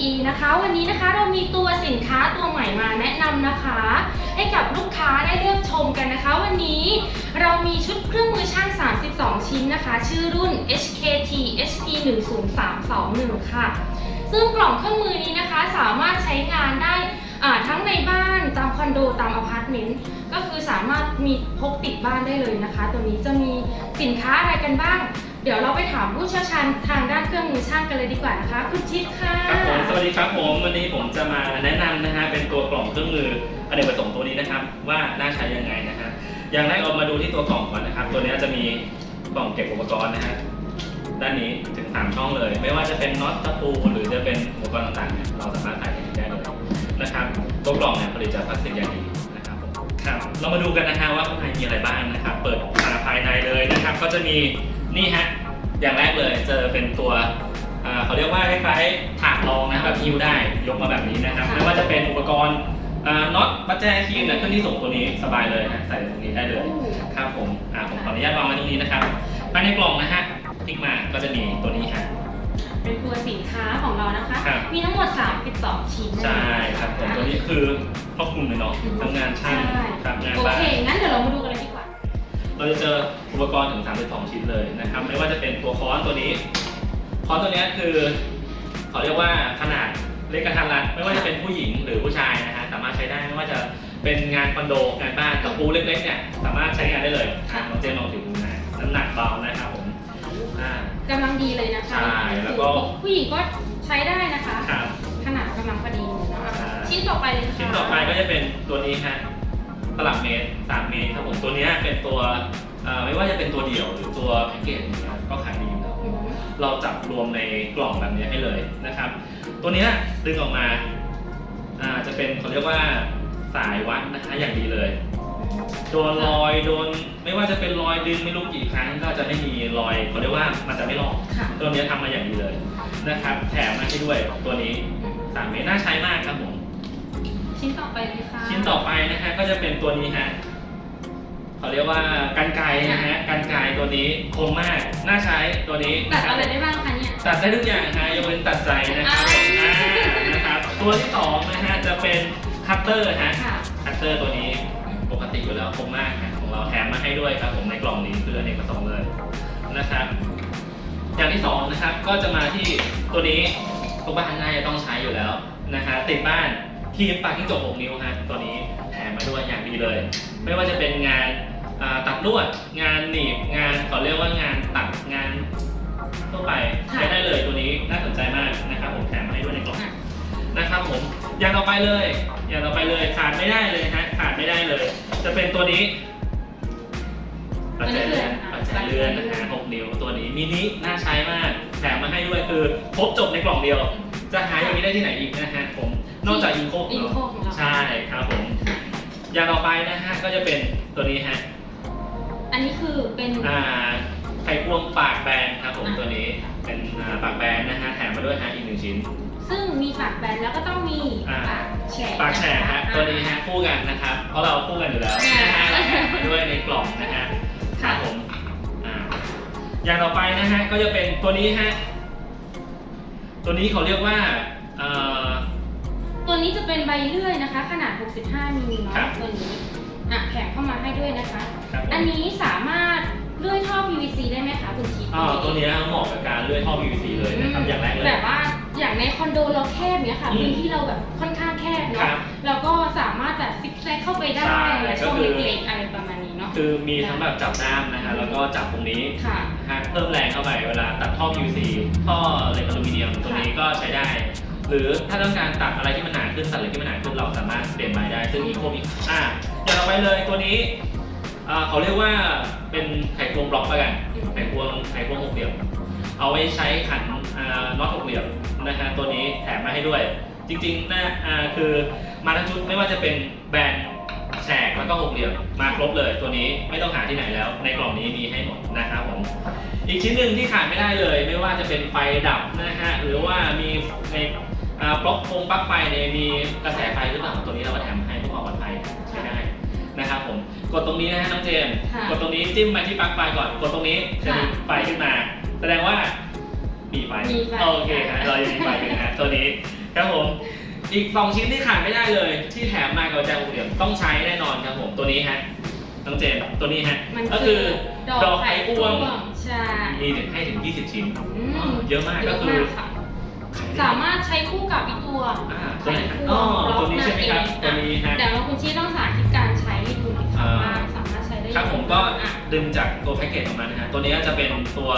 PE นะคะ วันนี้นะคะเรามีตัวสินค้าตัวใหม่มาแนะนำนะคะ ให้กับลูกค้าได้เลือกชมกันนะคะ วันนี้เรามีชุดเครื่องมือช่าง 32 ชิ้นนะคะ ชื่อรุ่น HKT HP 10321 ค่ะ ซึ่งกล่องเครื่องมือนี้นะคะสามารถใช้งานได้ทั้งในบ้านตามคอนโดตามอพาร์ตเมนต์ก็คือสามารถมีพกติดบ้านได้เลยนะคะ ตัวนี้จะมีสินค้าอะไรกันบ้าง เดี๋ยวเราไปถามผู้เชี่ยวชาญทาง เครื่องมือช่างกันเลยดีกว่านะคะ คุณชิดค่ะครับผมสวัสดีครับผมวันนี้ผมจะมาแนะนำนะฮะเป็นตัวกล่องเครื่องมืออเนกประสงค์ตัวนี้นะครับ ว่าน่าใช้ยังไงนะฮะอย่างแรกเรามาดูที่ตัวกล่องก่อนนะครับ ตัวนี้จะมีกล่องเก็บอุปกรณ์นะฮะด้านนี้ถึงสามช่องเลย ไม่ว่าจะเป็นน็อตตะปูหรือจะเป็นอุปกรณ์ต่างๆเนี่ยเราสามารถใส่ได้เลยนะครับตัวกล่องเนี่ยผลิตจากพลาสติกอย่างดีนะครับครับเรามาดูกันนะฮะว่าข้างในมีอะไรบ้างนะครับ เปิดมาภายในเลยนะครับ ก็จะมีนี่ฮะ อย่างแรกเลยเจอเป็นตัวอ่าเขาเรียกว่าคล้ายๆถาดรองนะแบบฮิ้วได้ยกมาแบบนี้นะครับค่ะไม่ว่าจะเป็นอุปกรณ์อ่าน็อตปัจแจคีย์นะเครื่องที่ส่งตัวนี้สบายเลยนะใส่ตรงนี้ได้เลยครับผมอ่าผมขออนุญาตวางไว้ตรงนี้นะครับภายในกล่องนะฮะพลิกมาก็จะมีตัวนี้ฮะเป็นตัวสินค้าของเรานะคะครับมีทั้งหมด 32 ชิ้นใช่ครับผมตัวนี้คือครอบคลุมเลยเนาะทั้งงานช่างใช่ครับงานโอบ้านเคงั้นเดี๋ยวเรามาดูกันเลยดีกว่า เราจะเจออุปกรณ์ถึง 32 ชิ้นเลยนะครับ ไม่ว่าจะเป็นตัวค้อนตัวนี้ ค้อนตัวเนี้ยคือเขาเรียกว่าขนาดเล็กกระทันรัดไม่ว่าจะเป็นผู้หญิงหรือผู้ชายนะฮะสามารถใช้ได้ไม่ว่าจะเป็นงานคอนโดงานบ้านตะปูเล็กๆเนี่ยสามารถใช้งานได้เลยค่ะน้องเจนลองถือดูนะน้ำหนักเบานะครับผมอ่ากำลังดีเลยนะคะใช่แล้วก็ผู้หญิงก็ใช้ได้นะคะครับขนาดกำลังพอดีเลยเนาะใช่ชิ้นต่อไปเลยค่ะชิ้นต่อไปก็จะเป็นตัวนี้ฮะ ตลับเมตรสามเมตรครับผมตัวเนี้ยเป็นตัวอ่าไม่ว่าจะเป็นตัวเดี่ยวหรือตัวแพ็กเกจเนี่ยก็ขายดีอยู่แล้วอืมเราจับรวมในกล่องแบบนี้ให้เลยนะครับ ตัวเนี้ยดึงออกมาอ่าจะเป็นเขาเรียกว่าสายวัดนะคะอย่างดีเลยโดนรอยโดนไม่ว่าจะเป็นรอยดึงไม่รู้กี่ครั้งก็จะไม่มีรอยเขาเรียกว่ามันจะไม่ลอกค่ะ ตัวเนี้ยทำมาอย่างดีเลยนะครับ แถมมาให้ด้วยตัวนี้สามเมตรน่าใช้มากครับผม ชิ้นต่อไปเลยค่ะ ชิ้นต่อไปนะฮะก็จะเป็นตัวนี้ฮะเขาเรียกว่ากันไกรนะฮะกันไกรตัวนี้คมมากน่าใช้ตัวนี้ตัดนะคอะบไรได้บ้างคะเนี่ย ตัดได้ทุกอย่างฮะยกเว้นตัดใจนะครับอ่าอ่า นะครับตัวที่สองนะฮะจะเป็นคัตเตอร์ฮะค่ะ คัตเตอร์ตัวนี้ปกติอยู่แล้วคมมากฮะของเราแถมมาให้ด้วยครับผมในกล่องนี้คืออเนกประสงค์เลยนะครับ อย่างที่สองนะครับก็จะมาที่ตัวนี้ทุกบ้านน่าจะต้องใช้อยู่แล้วนะฮะติดบ้าน ทีมปากที่จบ6นิ้วฮะตัวนี้แถมมาด้วยอย่างดีเลย ไม่ว่าจะเป็นงานอ่าตัดลวด งานหนีบงานเขาเรียกว่างานตัดงานทั่วไปค่ะใช้ได้เลยตัวนี้น่าสนใจมากนะครับผมแถมมาให้ด้วยในกล่องอะนะครับผมอย่างต่อไปเลย อย่างต่อไปเลยขาดไม่ได้เลยฮะขาดไม่ได้เลย จะเป็นตัวนี้ปัจจัยเรือนปัจจัยเรือนนะฮะหกนิ้วตัวนี้มินิน่าใช้มากแถมมาให้ด้วยคือครบจบในกล่องเดียว จะหาอย่างนี้ได้ที่ไหนอีกนะฮะผม นอกจากอินโคอินโคของเรา ใช่ครับผม อย่างต่อไปนะฮะก็จะเป็นตัวนี้ฮะ อันนี้คือเป็น อ่าไขควงปากแบนครับผมอะ ตัวนี้เป็นอ่าปากแบนนะฮะแถมมาด้วยฮะอีกหนึ่งชิ้น ซึ่งมีปากแบนแล้วก็ต้องมีอ่า ปากแฉกปากแฉกฮะอ่าตัวนี้ฮะคู่กันนะครับเพราะเราคู่กันอยู่แล้วอ่านนะฮะเราแถมมาด้วยในกล่องนะฮะคค่ะรับผมอ่าอย่างต่อไปนะฮะก็จะเป็นตัวนี้ฮะตัวนี้เขาเรียกว่าเอ่อตัว นี้จะเป็นใบเลื่อยนะคะ ขนาด 65มิลเนาะครับตัวนี้อะแถมเข้ามาให้ด้วยนะคะ ครับผม อันนี้สามารถเลื่อยท่อ PVC ได้ไหมคะคุณชิดอ่าตัวนี้เหมาะกับการเลื่อยท่อ PVC เลยนะครับอย่างแรกเลย แบบว่าอย่างในคอนโดเราแคบเนี้ยค่ะอืมพื้นที่เราแบบค่อนข้างแคบครัเนาะบเราก็สามารถแบบซิกแซกเข้าไปได้ใช่ช่องก็คือ เล็กๆอะไรประมาณนี้เนาะคือมีทั้งแบบจับด้ามนะฮะแล้วก็จับตรงนี้ค่ะ นะฮะเพิ่มแรงเข้าไปเวลาตัดท่อ PVC ท่อเหล็กอลูมิเนียมตัวนี้ก็ใช้ได้ หรือถ้าต้องการตัดอะไรที่มันหนาขึ้นตัดอะไรที่มันหนาขึ้นเราสามารถเปลี่ยนใหม่ได้ ซึ่งอีโคมีอ่าอย่างต่อไปเลยตัวนี้อ่าเขาเรียกว่าเป็นไขควงบล็อกแล้วกัน ไขควงไขควงหกเหลี่ยม เอาไว้ใช้ขันอ่าน็อตหกเหลี่ยมนะฮะตัวนี้แถมมาให้ด้วย จริงๆนะอ่าคือมาทั้งชุดไม่ว่าจะเป็นแบนแฉกแล้วก็หกเหลี่ยมมาครบเลยตัวนี้ไม่ต้องหาที่ไหนแล้ว ในกล่องนี้มีให้หมดนะครับผมอีกชิ้นหนึ่งที่ขาดไม่ได้เลย ไม่ว่าจะเป็นไฟดับนะฮะหรือว่ามีใน ปลั๊กโคงปลั๊กไฟเนี่ยมีกระแสไฟหรือเปล่าตัวนี้เราก็แถมให้เพื่อความปลอดภัยใช้ได้นะครับผมกดตรงนี้นะฮะน้องเจมส์ค่ะกดตรงนี้จิ้มมาที่ปลั๊กไฟก่อนกดตรงนี้จะมีค่ะไฟขึ้นมา แสดงว่ามีไฟมีไฟ โอเคครับเรายังมีไฟอยู่นะฮะตัวนี้ครับผมอีกสองชิ้นที่ขาดไม่ได้เลย ที่แถมมากับแจวเหลี่ยมต้องใช้แน่นอนครับผมตัวนี้ฮะน้องเจนตัวนี้ฮะมันก็คือดอกดอกไข่ไข่อ้อ้ววงงใช่ มีถึงให้ถึง 20 ชิ้นอืมเยอะมากเยก็อะคือมากค่ะ สามารถใช้คู่กับอีกตัวอ่าตัวไข่ไหนฮะอ้วอ๋องบล็ตัอวกนี้นั่ใช่นไหมเอครับงตัวนี้ฮะ แต่ว่าคุณชี้ต้องสาธิตการใช้ให้ดูหน่อยค่ะอ่าว่าสามารถใช้ได้ครับผมก็อะ ดึงจากตัวแพ็กเกจออกมานะฮะ ตัวนี้จะเป็นตัว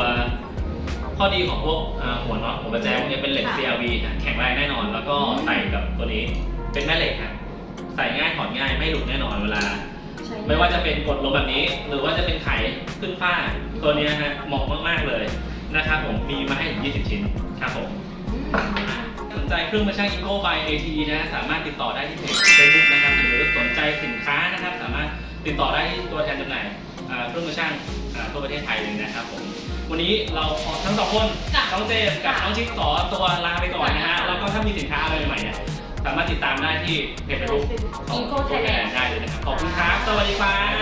ข้อดีของพวกอ่าหัวน็อตหัวประแจพวกนี้เป็นเหล็ก ค่ะ CLV ฮะแข็งแรงแน่นอน แล้วก็อืมใส่กับตัวนี้เป็นแม่เหล็กฮะใส่ง่ายถอดง่ายไม่หลุดแน่นอนเวลา ใช้ไม่ว่าจะเป็นกดลงแบบนี้ หรือว่าจะเป็นไขขึ้นฝ้าตัวนี้ฮะเหมาะมากๆเลยนะครับผมมีมาให้ถึง 20 ชิ้นครับผมอืม สนใจเครื่องมือช่าง Eco by AT นะฮะสามารถติดต่อได้ที่เพจ Facebook นะครับ หรือสนใจสินค้านะครับ สามารถติดต่อได้ที่ตัวแทนจำหน่ายอ่าเครื่องมือช่างอ่าทั่วประเทศไทยเลยนะครับผมวันนี้เราขอทั้งสองคนจ้ะน้องเจมส์กับน้องชิคขอตัวลาไปก่อนนะฮะจ้ะแล้วก็ถ้ามีสินค้าอะไรใหม่ๆเนี่ยสามารถติดตามได้ที่เพจ Facebook ของ Eco ตัวแทน Thailand ได้เลยนะครับขอบคุณครับสวัสดีครับค่ะ